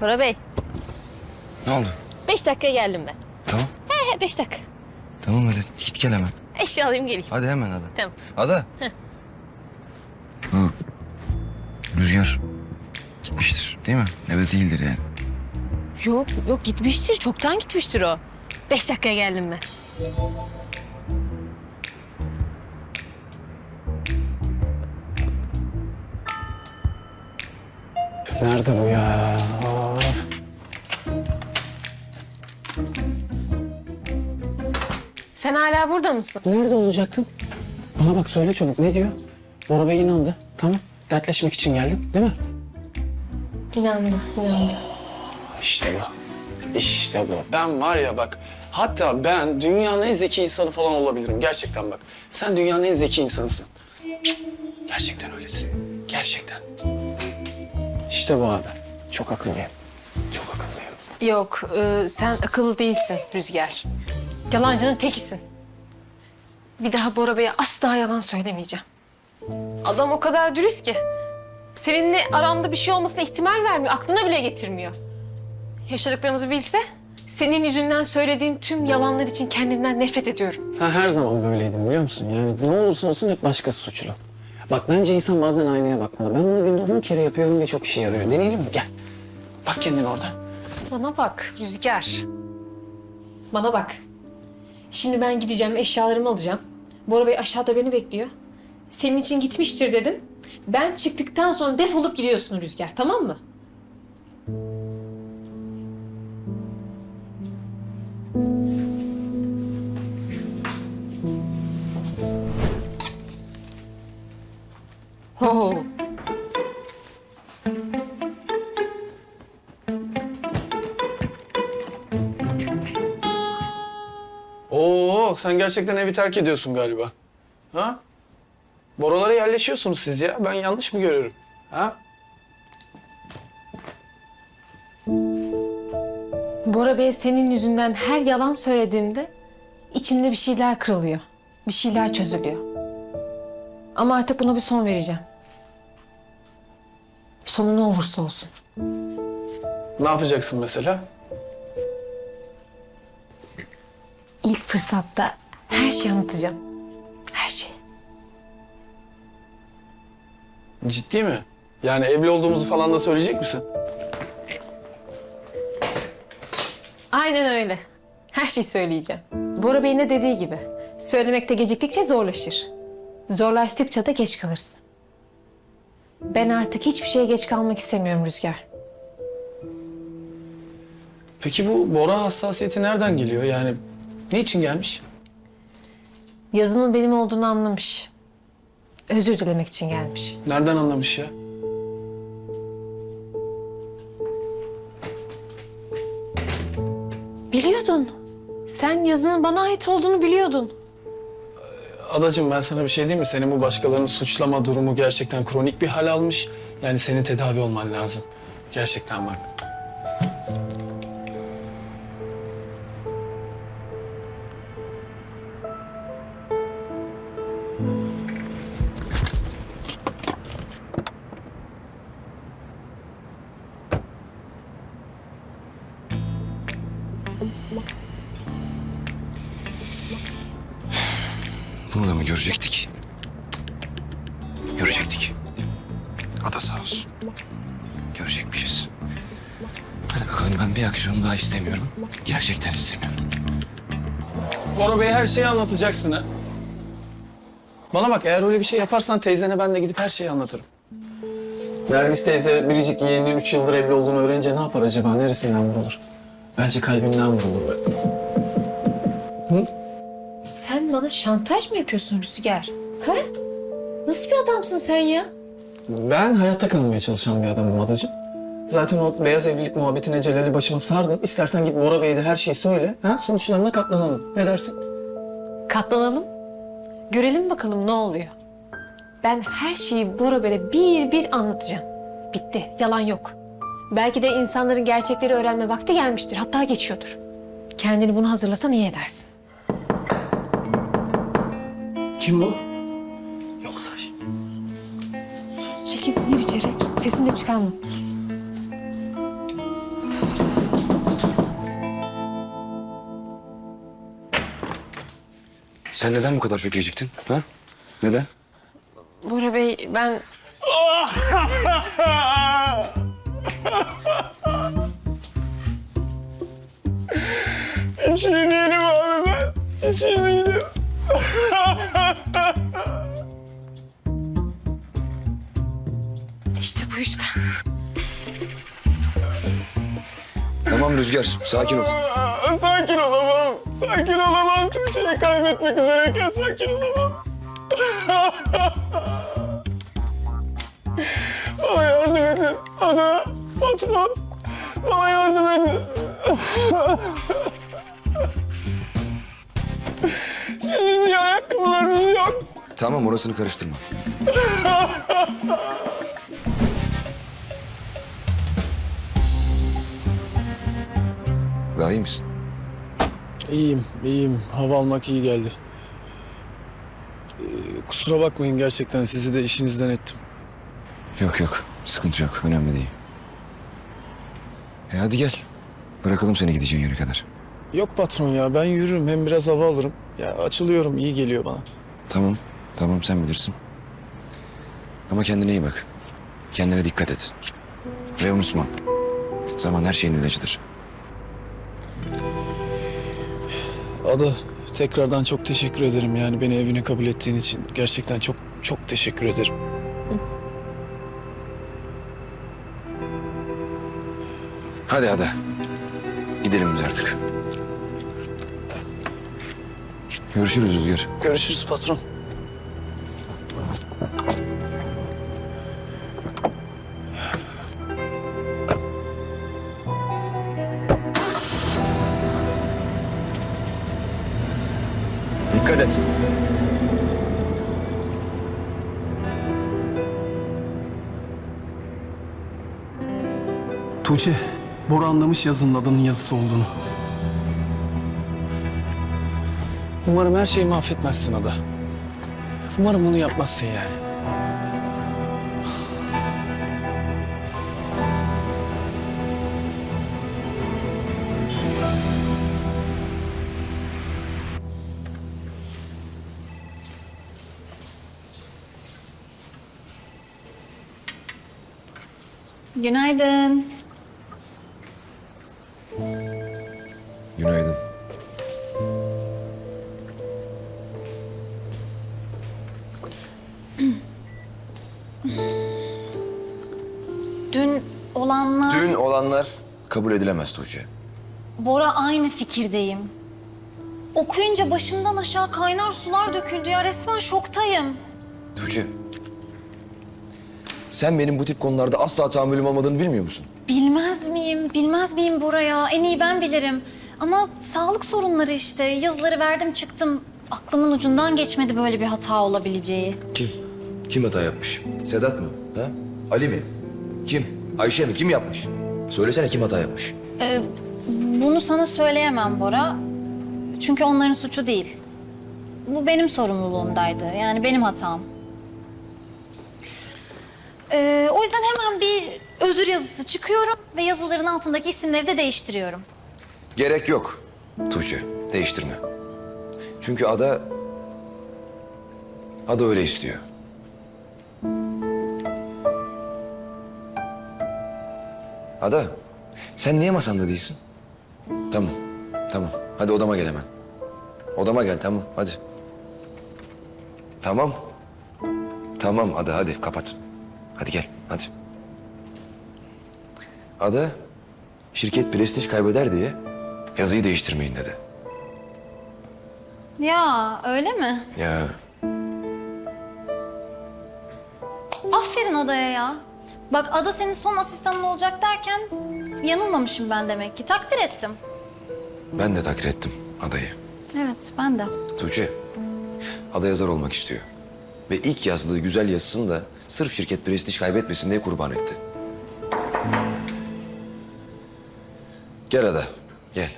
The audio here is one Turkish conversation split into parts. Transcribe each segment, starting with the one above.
Bora Bey, Ne oldu? beş dakikaya geldim ben. Tamam. He he beş dakika. Tamam hadi git gel hemen. Eşya alayım geleyim. Hadi hemen Ada. Tamam. Ada. Hı. Rüzgar gitmiştir değil mi? Evde değildir yani. Yok yok gitmiştir. Çoktan gitmiştir o. Beş dakikaya geldim ben. Nerede bu ya? Sen hala burada mısın? Nerede olacaktım? Bana bak söyle çabuk ne diyor? Bora Bey inandı. Tamam. Dertleşmek için geldim değil mi? İnandım, inandım. İşte bu. İşte bu. Ben var ya bak hatta ben dünyanın en zeki insanı falan olabilirim. Gerçekten bak. Sen dünyanın en zeki insanısın. Gerçekten öylesin. Gerçekten. İşte bu abi. Çok akıllıyım. Çok akıllıyım. Yok, e, sen akıllı değilsin Rüzgar. Yalancının tekisin. Bir daha Bora Bey'e asla yalan söylemeyeceğim. Adam o kadar dürüst ki. Seninle aramda bir şey olmasına ihtimal vermiyor. Aklına bile getirmiyor. Yaşadıklarımızı bilse senin yüzünden söylediğim tüm yalanlar için kendimden nefret ediyorum. Sen her zaman böyleydin biliyor musun? Yani ne olursa olsun hep başkası suçlu. Bak bence insan bazen aynaya bakmalı. Ben bunu günde on kere yapıyorum ve çok işe yarıyor. Deneyelim mi? Gel. Bak kendin orada. Bana bak Rüzgar. Bana bak. Şimdi ben gideceğim, eşyalarımı alacağım. Bora Bey aşağıda beni bekliyor. Senin için gitmiştir dedim. Ben çıktıktan sonra defolup gidiyorsun Rüzgar, tamam mı? Oo, sen gerçekten evi terk ediyorsun galiba. Ha? Boralara yerleşiyorsunuz siz ya. Ben yanlış mı görüyorum? Ha? Bora Bey senin yüzünden her yalan söylediğimde içimde bir şeyler kırılıyor. Bir şeyler çözülüyor. Ama artık buna bir son vereceğim. Sonu ne olursa olsun. Ne yapacaksın mesela? İlk fırsatta her şeyi anlatacağım. Her şey. Ciddi mi? Yani evli olduğumuzu falan da söyleyecek misin? Aynen öyle. Her şeyi söyleyeceğim. Bora Bey'in de dediği gibi. Söylemekte geciktikçe zorlaşır. Zorlaştıkça da geç kalırsın. Ben artık hiçbir şeye geç kalmak istemiyorum Rüzgar. Peki bu Bora hassasiyeti nereden geliyor? Yani ne için gelmiş? Yazının benim olduğunu anlamış. Özür dilemek için gelmiş. Nereden anlamış ya? Biliyordun. Sen yazının bana ait olduğunu biliyordun. Adacığım ben sana bir şey diyeyim mi? Senin bu başkalarını suçlama durumu gerçekten kronik bir hal almış. Yani senin tedavi olman lazım. Gerçekten bak. Görecektik? Görecektik. Ada sağ olsun. Görecekmişiz. Hadi bakalım ben bir aksiyon daha istemiyorum. Gerçekten istemiyorum. Bora Bey her şeyi anlatacaksın ha. Bana bak eğer öyle bir şey yaparsan teyzene ben de gidip her şeyi anlatırım. Nergis teyze biricik yeğeninin üç yıldır evli olduğunu öğrenince ne yapar acaba? Neresinden vurulur? Bence kalbinden vurulur. Bana şantaj mı yapıyorsun Rüzgar? Ha? Nasıl bir adamsın sen ya? Ben hayatta kalmaya çalışan bir adamım adacığım. Zaten o beyaz evlilik muhabbetine Celal'i başıma sardım. İstersen git Bora Bey'e de her şeyi söyle. Ha? Sonuçlarına katlanalım. Ne dersin? Katlanalım. Görelim bakalım ne oluyor. Ben her şeyi Bora Bey'e bir bir anlatacağım. Bitti. Yalan yok. Belki de insanların gerçekleri öğrenme vakti gelmiştir. Hatta geçiyordur. Kendini bunu hazırlasan iyi edersin. Kim bu? Yok Yoksa... Çekil gir içeri. Sesini de çıkarma. Sus. Sen neden bu kadar çok geciktin? Ha? Neden? Bora Bey ben... İçeri değilim abi ben. İçeri değilim işte bu yüzden. Tamam Rüzgar, sakin ol. Sakin olamam. Sakin olamam. Tuğçe'yi kaybetmek üzereyken sakin olamam. Bana yardım edin. Ada, patron. Bana yardım edin. Ayakkabılarınız yok? Tamam, orasını karıştırma. Daha iyi misin? İyiyim, iyiyim. Hava almak iyi geldi. Ee, kusura bakmayın gerçekten sizi de işinizden ettim. Yok yok, sıkıntı yok. Önemli değil. E hadi gel. Bırakalım seni gideceğin yere kadar. Yok patron ya ben yürürüm hem biraz hava alırım. Ya açılıyorum iyi geliyor bana. Tamam, tamam sen bilirsin. Ama kendine iyi bak. Kendine dikkat et. Ve unutma. Zaman her şeyin ilacıdır. Ada tekrardan çok teşekkür ederim yani beni evine kabul ettiğin için. Gerçekten çok çok teşekkür ederim. Hadi hadi. Gidelim biz artık. Görüşürüz Rüzgar. Görüşürüz patron. Dikkat et. Tuğçe, Bora anlamış yazının adının yazısı olduğunu. Umarım her şeyi mahvetmezsin Ada. Umarım bunu yapmazsın yani. Günaydın. Olanlar... Dün olanlar kabul edilemez Tuğçe. Bora aynı fikirdeyim. Okuyunca başımdan aşağı kaynar sular döküldü ya. Resmen şoktayım. Tuğçe. Sen benim bu tip konularda asla tahammülüm olmadığını bilmiyor musun? Bilmez miyim? Bilmez miyim Bora ya? En iyi ben bilirim. Ama sağlık sorunları işte. Yazıları verdim çıktım. Aklımın ucundan geçmedi böyle bir hata olabileceği. Kim? Kim hata yapmış? Sedat mı? Ha? Ali mi? Kim? Ayşe mi? Kim yapmış? Söylesene kim hata yapmış? Ee, bunu sana söyleyemem Bora. Çünkü onların suçu değil. Bu benim sorumluluğumdaydı. Yani benim hatam. Ee, o yüzden hemen bir özür yazısı çıkıyorum ve yazıların altındaki isimleri de değiştiriyorum. Gerek yok Tuğçe. Değiştirme. Çünkü Ada... Ada öyle istiyor. Ada, sen niye masanda değilsin? Tamam, tamam. Hadi odama gel hemen. Odama gel, tamam. Hadi. Tamam. Tamam Ada, hadi kapat. Hadi gel, hadi. Ada, şirket prestij kaybeder diye yazıyı değiştirmeyin dedi. Ya öyle mi? Ya Aferin Ada'ya ya. Bak Ada senin son asistanın olacak derken yanılmamışım ben demek ki. Takdir ettim. ben de takdir ettim adayı. Evet ben de. Tuğçe, ada yazar olmak istiyor. Ve ilk yazdığı güzel yazısını da sırf şirket prestij kaybetmesin diye kurban etti. Gel Ada, gel.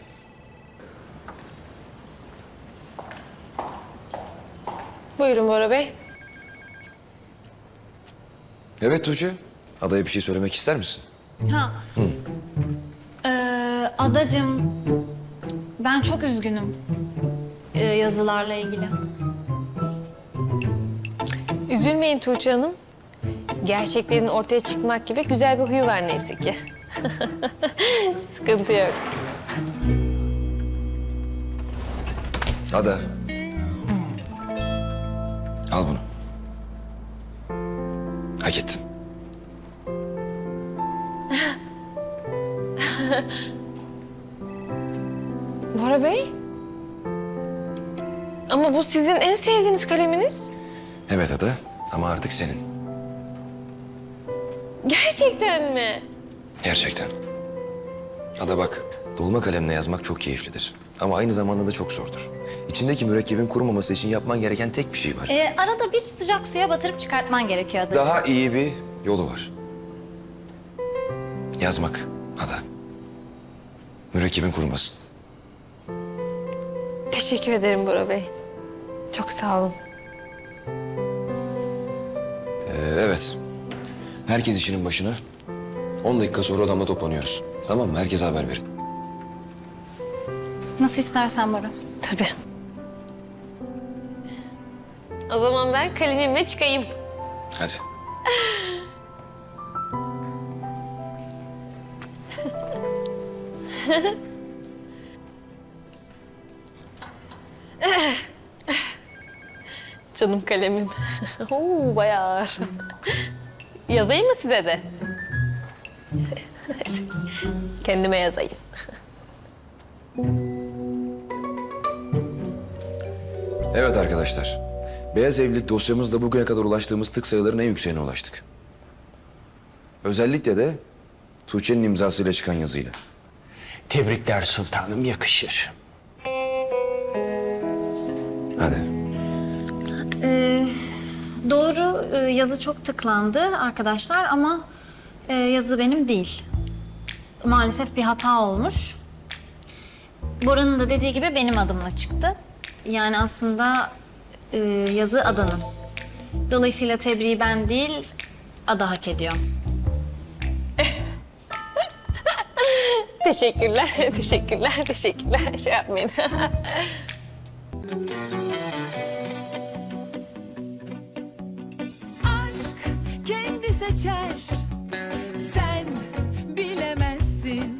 Buyurun Bora Bey. Evet Tuğçe, adaya bir şey söylemek ister misin? Ha. Ee, adacığım ben çok üzgünüm ee, yazılarla ilgili. Üzülmeyin Tuğçe Hanım. Gerçeklerin ortaya çıkmak gibi güzel bir huyu var neyse ki. Sıkıntı yok. Ada. Al bunu. Hak ettin. Bora Bey? Ama bu sizin en sevdiğiniz kaleminiz. Evet Ada ama artık senin. Gerçekten mi? Gerçekten. Ada bak, dolma kalemle yazmak çok keyiflidir. Ama aynı zamanda da çok zordur. İçindeki mürekkebin kurumaması için yapman gereken tek bir şey var. Ee, arada bir sıcak suya batırıp çıkartman gerekiyor adacığım. Daha iyi bir yolu var. Yazmak Ada. Mürekkebin kurumasın. Teşekkür ederim Bora Bey. Çok sağ olun. Ee, evet. Herkes işinin başına. 10 dakika sonra odamda toplanıyoruz. Tamam mı? Herkese haber verin. Nasıl istersen Bora. Tabii. O zaman ben kalemimle çıkayım. Hadi. Canım kalemim. Oo, bayağı ağır. Yazayım mı size de? Kendime yazayım. Evet arkadaşlar. Beyaz evlilik dosyamızda bugüne kadar ulaştığımız tık sayıların en yükseğine ulaştık. Özellikle de Tuğçe'nin imzasıyla çıkan yazıyla. Tebrikler sultanım yakışır. Hadi. Ee, doğru e, yazı çok tıklandı arkadaşlar ama e, yazı benim değil. Maalesef bir hata olmuş. Bora'nın da dediği gibi benim adımla çıktı. Yani aslında e, yazı Ada'nın. Dolayısıyla tebriği ben değil, Ada hak ediyor. Teşekkürler, teşekkürler, teşekkürler. Şey yapmayın. aşk kendi seçer